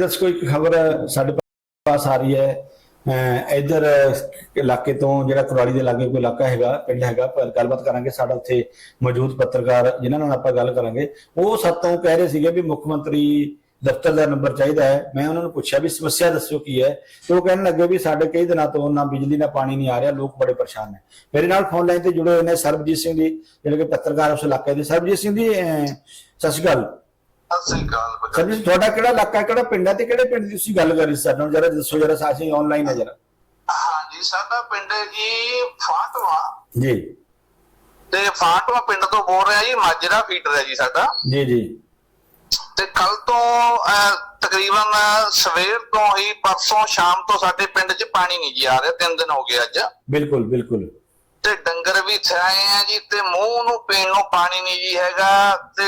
ਦੱਸ ਕੋਈ ਖਬਰ ਸਾਡੇ ਪਾਸ ਆ ਰਹੀ ਹੈ। ਅਹ ਇੱਧਰ ਇਲਾਕੇ ਤੋਂ ਜਿਹੜਾ ਕੁਰਾਲੀ ਦੇ ਲਾਗੇ ਕੋਈ ਇਲਾਕਾ ਹੈਗਾ, ਪਿੰਡ ਹੈਗਾ ਪਰ ਗੱਲਬਾਤ ਕਰਾਂਗੇ। ਸਾਡਾ ਉੱਥੇ ਮੌਜੂਦ ਪੱਤਰਕਾਰ ਜਿਨ੍ਹਾਂ ਨਾਲ ਆਪਾਂ ਗੱਲ ਕਰਾਂਗੇ। ਉਹ ਸਾਤੋਂ ਕਹਿ ਰਹੇ ਸੀਗੇ ਵੀ ਮੁੱਖ ਮੰਤਰੀ ਦਫ਼ਤਰ ਦਾ ਨੰਬਰ ਚਾਹੀਦਾ ਹੈ। ਮੈਂ ਉਹਨਾਂ ਨੂੰ ਪੁੱਛਿਆ ਵੀ ਸਮੱਸਿਆ ਦੱਸਿਓ ਕੀ ਹੈ। ਤੇ ਉਹ ਕਹਿਣ ਲੱਗੇ ਵੀ ਸਾਡੇ ਕਈ ਦਿਨਾਂ ਤੋਂ ਨਾ ਬਿਜਲੀ, ਨਾ ਪਾਣੀ ਨਹੀਂ ਆ ਰਿਹਾ। ਲੋਕ ਬੜੇ ਪਰੇਸ਼ਾਨ ਨੇ। ਮੇਰੇ ਨਾਲ ਫੋਨ ਲਾਈਨ ਤੇ ਜੁੜੇ ਹੋਏ ਨੇ ਸਰਬਜੀਤ ਸਿੰਘ ਜੀ, ਜਿਹੜੇ ਕਿ ਪੱਤਰਕਾਰ ਉਸ ਇਲਾਕੇ ਦੇ। ਸਰਬਜੀਤ ਸਿੰਘ ਜੀ ਸਤਿ ਸ਼੍ਰੀ ਅਕਾਲ। ਸਤਿ ਸ੍ਰੀ ਅਕਾਲ ਬੱਚਾ। ਸਰ ਜੀ ਤੁਹਾਡਾ ਕਿਹੜਾ ਇਲਾਕਾ ਕਿਹੜਾ ਪਿੰਡ ਹੈ ਤੇ ਕਿਹੜੇ ਪਿੰਡ ਦੀ ਤੁਸੀਂ ਗੱਲ ਕਰ ਰਹੇ ਸੀ? ਸਾਨੂੰ ਜਰਾ ਦੱਸੋ ਜਰਾ ਸਾਸੀ ਆਨਲਾਈਨ ਹੈ ਜਰਾ। ਹਾਂਜੀ ਸਾਡਾ ਪਿੰਡ ਹੈ ਜੀ ਫਾਟਵਾ ਜੀ। ਤੇ ਫਾਟਵਾ ਪਿੰਡ ਤੋਂ ਬੋਲ ਰਿਹਾ ਜੀ ਮਾਜਰਾ ਫੀਟਰ ਹੈ ਜੀ ਸਾਡਾ। ਜੀ ਜੀ। ਤੇ ਕੱਲ ਤੋਂ ਤਕਰੀਬਨ ਸਵੇਰ ਤੋਂ ਹੀ ਪਰਸੋਂ ਸ਼ਾਮ ਤੋਂ ਸਾਡੇ ਪਿੰਡ 'ਚ ਪਾਣੀ ਨਹੀਂ ਜੀ ਆ ਰਿਹਾ ਤਿੰਨ ਦਿਨ ਹੋ ਗਏ ਅੱਜ। ਬਿਲਕੁਲ ਬਿਲਕੁਲ। ਤੇ ਡੰਗਰ ਵੀ ਥਾਏ ਆ ਜੀ ਤੇ ਮੂੰਹ ਨੂੰ ਪੀਣ ਨੂੰ ਪਾਣੀ ਨਹੀਂ ਜੀ ਹੈਗਾ ਤੇ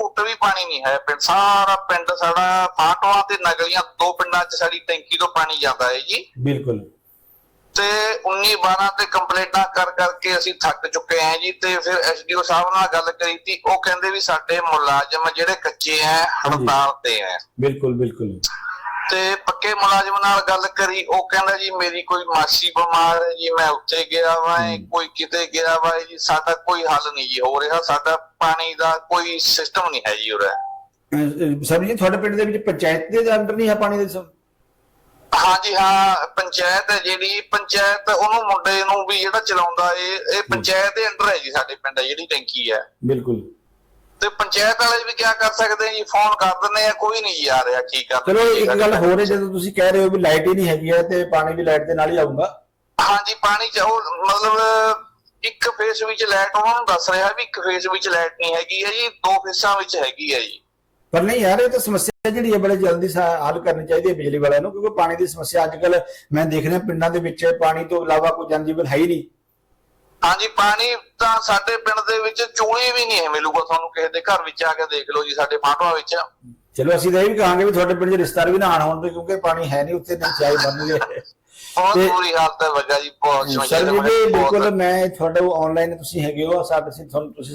ਘੁੱਟ ਵੀ ਪਾਣੀ ਨਹੀਂ ਹੈ ਪਿੰਡ। ਸਾਰਾ ਪਿੰਡ ਸਾਡਾ ਫਾਟਵਾ ਤੇ ਨਗਲੀਆਂ ਦੋ ਪਿੰਡਾਂ 'ਚ ਸਾਡੀ ਟੈਂਕੀ ਤੋਂ ਪਾਣੀ ਜਾਂਦਾ ਹੈ ਜੀ। ਬਿਲਕੁਲ। ਤੇ 19 12 ਤੇ ਕੰਪਲੇਂਟਾਂ ਕਰ ਕਰਕੇ ਅਸੀਂ ਥੱਕ ਚੁੱਕੇ ਹਾਂ ਜੀ ਤੇ ਫਿਰ ਐਸਡੀਓ ਸਾਹਿਬ ਨਾਲ ਗੱਲ ਕਰੀ ਤੀ ਉਹ ਕਹਿੰਦੇ ਵੀ ਸਾਡੇ ਮੁਲਾਜ਼ਮ ਜਿਹੜੇ ਕੱਚੇ ਐ ਹੜਤਾਲ ਤੇ ਐ ਬਿਲਕੁਲ ਬਿਲਕੁਲ। ਤੇ ਪੱਕੇ ਮੁਲਾਜ਼ਮ ਨਾਲ ਗੱਲ ਕਰੀ ਉਹ ਕਹਿੰਦਾ ਜੀ ਮੇਰੀ ਕੋਈ ਮਾਸੀ ਬਿਮਾਰ ਹੈ ਜੀ ਮੈਂ ਉੱਥੇ ਗਿਆ ਵਾ ਕੋਈ ਕਿਤੇ ਗਿਆ ਵਾ ਜੀ ਸਾਡਾ ਕੋਈ ਹੱਲ ਨਹੀਂ ਜੀ ਹੋ ਰਿਹਾ ਸਾਡਾ ਪਾਣੀ ਦਾ ਕੋਈ ਸਿਸਟਮ ਨਹੀਂ ਹੈ ਜੀ ਉਰੇ। ਸਰ ਜੀ ਤੁਹਾਡੇ ਪਿੰਡ ਦੇ ਵਿੱਚ ਪੰਚਾਇਤ ਦੇ ਅੰਡਰ ਨਹੀਂ ਹੈ ਪਾਣੀ ਦੇ ਸਭ ਹਾਂਜੀ ਹਾਂ ਪੰਚਾਇਤ ਹੈ ਜਿਹੜੀ ਪੰਚਾਇਤ ਉਹਨੂੰ ਮੁੰਡੇ ਨੂੰ ਵੀ ਜਿਹੜਾ ਚਲਾਉਂਦਾ ਇਹ ਇਹ ਪੰਚਾਇਤ ਦੇ ਅੰਡਰ ਹੈ ਜੀ ਸਾਡੇ ਪਿੰਡ ਜਿਹੜੀ ਟੈਂਕੀ ਹੈ। ਬਿਲਕੁਲ। ਤੇ ਪੰਚਾਇਤ ਵਾਲੇ ਵੀ ਕੀ ਕਰ ਸਕਦੇ ਜੀ? ਫੋਨ ਕਰ ਦਿੰਦੇ ਆ ਕੋਈ ਨਹੀਂ ਆ ਰਿਹਾ ਕੀ ਕਰ ਚਲੋ ਇੱਕ ਗੱਲ ਹੋਰ ਹੈ ਜਦੋਂ ਤੁਸੀਂ ਕਹਿ ਰਹੇ ਹੋ ਵੀ ਲਾਈਟ ਹੀ ਨਹੀਂ ਹੈਗੀ ਹੈ ਤੇ ਪਾਣੀ ਵੀ ਲਾਈਟ ਦੇ ਨਾਲ ਹੀ ਆਊਗਾ। ਹਾਂਜੀ ਪਾਣੀ ਚ ਉਹ ਮਤਲਬ ਇੱਕ ਫੇਸ ਵਿੱਚ ਲਾਈਟ ਉਹਨਾਂ ਨੂੰ ਦੱਸ ਰਿਹਾ ਵੀ ਇੱਕ ਫੇਸ ਵਿੱਚ ਲਾਈਟ ਨਹੀਂ ਹੈਗੀ ਹੈ ਜੀ ਦੋ ਫੇਸਾਂ ਵਿੱਚ ਹੈਗੀ ਹੈ ਜੀ। ਪਰ ਨਹੀਂ ਯਾਰ ਇਹ ਤਾਂ ਸਮੱਸਿਆ ਜਿਹੜੀ ਹੈ ਬੜੇ ਜਲਦੀ ਹੱਲ ਕਰਨੀ ਚਾਹੀਦੀ ਹੈ ਬਿਜਲੀ ਵਾਲਿਆਂ ਨੂੰ ਕਿਉਂਕਿ ਪਾਣੀ ਦੀ ਸਮੱਸਿਆ ਅੱਜ ਕੱਲ ਮੈਂ ਦੇਖ ਰਿਹਾ ਪਿੰਡਾਂ ਦੇ ਵਿੱਚ ਪਾਣੀ ਤੋਂ ਇਲਾਵਾ ਕੋਈ ਜਨਜੀਵਨ ਹੈ ਹੀ ਨਹੀਂ। ਹਾਂਜੀ, ਪਾਣੀ ਤਾਂ ਸਾਡੇ ਪਿੰਡ ਦੇ ਵਿੱਚ ਚੂਹੇ ਵੀ ਨਹੀਂ ਹੈ ਮਿਲੂਗਾ ਤੁਹਾਨੂੰ ਕਿਸੇ ਦੇ ਘਰ ਵਿੱਚ ਆ ਕੇ ਦੇਖ ਲਓ ਜੀ, ਸਾਡੇ ਫਾਟਵਾ ਵਿੱਚ। ਚਲੋ, ਅਸੀਂ ਤਾਂ ਇਹ ਵੀ ਕਹਾਂਗੇ ਵੀ ਤੁਹਾਡੇ ਪਿੰਡ 'ਚ ਰਿਸ਼ਤੇਦਾਰ ਵੀ ਨਾ ਆਣ ਹੋਣ ਕਿਉਂਕਿ ਪਾਣੀ ਹੈ ਨਹੀਂ, ਉੱਥੇ ਨਹੀਂ ਚਾਹੀ ਬਣਨਗੇ। ਬਹੁਤ ਬੁਰੀ ਹਾਲਤ ਹੈ ਬੱਗਾ ਜੀ ਬਹੁਤ ਸਰ ਜੀ ਬਿਲਕੁਲ ਮੈਂ ਤੁਹਾਡੇ ਆਨਲਾਈਨ ਤੁਸੀਂ ਹੈਗੇ ਹੋ ਸਾਡੇ ਅਸੀਂ ਤੁਹਾਨੂੰ ਤੁਸੀਂ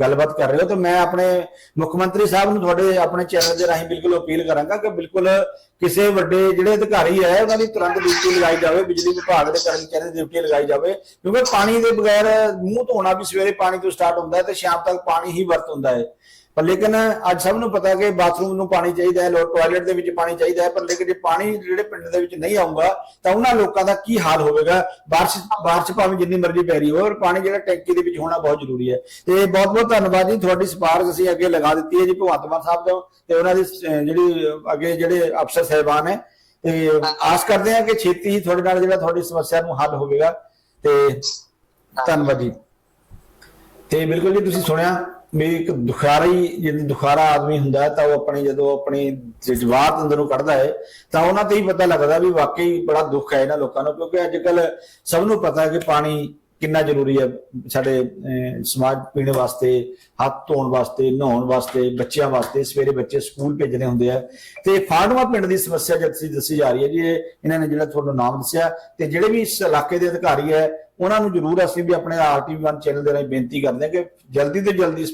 ਗੱਲਬਾਤ ਕਰ ਰਹੇ ਹੋ ਤਾਂ ਮੈਂ ਆਪਣੇ ਮੁੱਖ ਮੰਤਰੀ ਸਾਹਿਬ ਨੂੰ ਤੁਹਾਡੇ ਆਪਣੇ ਚੈਨਲ ਦੇ ਰਾਹੀਂ ਬਿਲਕੁਲ ਅਪੀਲ ਕਰਾਂਗਾ ਕਿ ਬਿਲਕੁਲ ਕਿਸੇ ਵੱਡੇ ਜਿਹੜੇ ਅਧਿਕਾਰੀ ਹੈ ਉਹਨਾਂ ਦੀ ਤੁਰੰਤ ਡਿਊਟੀ ਲਗਾਈ ਜਾਵੇ ਬਿਜਲੀ ਵਿਭਾਗ ਦੇ ਕਰਮਚਾਰੀਆਂ ਦੀ ਡਿਊਟੀ ਲਗਾਈ ਜਾਵੇ ਕਿਉਂਕਿ ਪਾਣੀ ਦੇ ਬਗੈਰ ਮੂੰਹ ਧੋਣਾ ਵੀ ਸਵੇਰੇ ਪਾਣੀ ਤੋਂ ਸਟਾਰਟ ਹੁੰਦਾ ਹੈ ਤੇ ਸ਼ਾਮ ਤੱਕ ਪਾਣੀ ਹੀ ਵਰਤ ਹੁੰਦਾ ਹੈ। ਪਰ ਲੇਕਿਨ ਅੱਜ ਸਭ ਨੂੰ ਪਤਾ ਕਿ ਬਾਥਰੂਮ ਨੂੰ ਪਾਣੀ ਚਾਹੀਦਾ ਹੈ ਲੋਕ ਟਾਇਲਟ ਦੇ ਵਿੱਚ ਪਾਣੀ ਚਾਹੀਦਾ ਹੈ, ਪਰ ਲੇਕਿਨ ਜੇ ਪਾਣੀ ਜਿਹੜੇ ਪਿੰਡ ਦੇ ਵਿੱਚ ਨਹੀਂ ਆਊਗਾ, ਤਾਂ ਉਹਨਾਂ ਲੋਕਾਂ ਦਾ ਕੀ ਹਾਲ ਹੋਵੇਗਾ? ਬਾਰਿਸ਼ ਬਾਰਿਸ਼ ਭਾਵੇਂ ਜਿੰਨੀ ਮਰਜ਼ੀ ਪੈ ਰਹੀ ਹੋਵੇ ਔਰ ਪਾਣੀ ਜਿਹੜਾ ਟੈਂਕੀ ਦੇ ਵਿੱਚ ਹੋਣਾ ਬਹੁਤ ਜ਼ਰੂਰੀ ਹੈ। ਤੇ ਬਹੁਤ ਬਹੁਤ ਧੰਨਵਾਦ ਜੀ, ਤੁਹਾਡੀ ਸਪਾਰਕ ਅਸੀਂ ਅੱਗੇ ਲਗਾ ਦਿੱਤੀ ਹੈ ਜੀ, ਭਗਵੰਤ ਮਾਨ ਸਾਹਿਬ ਦਾ ਤੇ ਉਹਨਾਂ ਦੀ ਜਿਹੜੀ ਅੱਗੇ ਜਿਹੜੇ ਅਫਸਰ ਸਹਿਬਾਨ ਹੈ, ਤੇ ਆਸ ਕਰਦੇ ਹਾਂ ਕਿ ਛੇਤੀ ਹੀ ਤੁਹਾਡੇ ਨਾਲ ਜਿਹੜਾ ਤੁਹਾਡੀ ਸਮੱਸਿਆ ਨੂੰ ਹੱਲ ਹੋਵੇਗਾ। ਤੇ ਧੰਨਵਾਦ ਜੀ। ਤੇ ਬਿਲਕੁਲ ਜੀ, ਤੁਸੀਂ ਸੁਣਿਆ। ਵੀ ਇੱਕ ਦੁਖਾਰੀ ਜਿੰਦ ਦੁਖਾਰਾ ਆਦਮੀ ਹੁੰਦਾ ਹੈ, ਤਾਂ ਉਹ ਆਪਣੀ ਜਦੋਂ ਆਪਣੀ ਜਜ਼ਬਾਤ ਅੰਦਰੋਂ ਕੱਢਦਾ ਹੈ, ਤਾਂ ਉਹਨਾਂ ਤੇ ਹੀ ਪਤਾ ਲੱਗਦਾ ਵੀ ਵਾਕਈ ਬੜਾ ਦੁੱਖ ਹੈ ਇਹਨਾਂ ਲੋਕਾਂ ਨੂੰ, ਕਿਉਂਕਿ ਅੱਜ ਕੱਲ ਸਭ ਨੂੰ ਪਤਾ ਹੈ ਕਿ ਪਾਣੀ ਕਿੰਨਾ ਜ਼ਰੂਰੀ ਹੈ ਸਾਡੇ ਸਮਾਜ ਪੀਣ ਵਾਸਤੇ, ਹੱਥ ਧੋਣ ਵਾਸਤੇ, ਨਹਾਉਣ ਵਾਸਤੇ, ਬੱਚਿਆਂ ਵਾਸਤੇ, ਸਵੇਰੇ ਬੱਚੇ ਸਕੂਲ ਭੇਜਣੇ ਹੁੰਦੇ ਆ। ਤੇ ਫਾੜਵਾ ਪਿੰਡ ਦੀ ਸਮੱਸਿਆ ਜਦ ਤੁਸੀਂ ਦੱਸੀ ਜਾ ਰਹੀ ਹੈ ਜੀ ਇਹਨਾਂ ਨੇ ਜਿਹੜਾ ਤੁਹਾਨੂੰ ਨਾਮ ਦੱਸਿਆ, ਤੇ ਜਿਹੜੇ ਵੀ ਇਸ ਇਲਾਕੇ ਦੇ ਅਧਿਕਾਰੀ ਹੈ, ਉਹਨਾਂ ਨੂੰ ਜ਼ਰੂਰ ਅਸੀਂ ਵੀ ਆਪਣੇ ਆਰਟੀਵੀ1 ਚੈਨਲ ਦੇ ਰਾਹੀਂ ਬੇਨਤੀ ਕਰਦੇ ਹਾਂ ਕਿ ਜਲਦੀ ਤੋਂ ਜਲਦੀ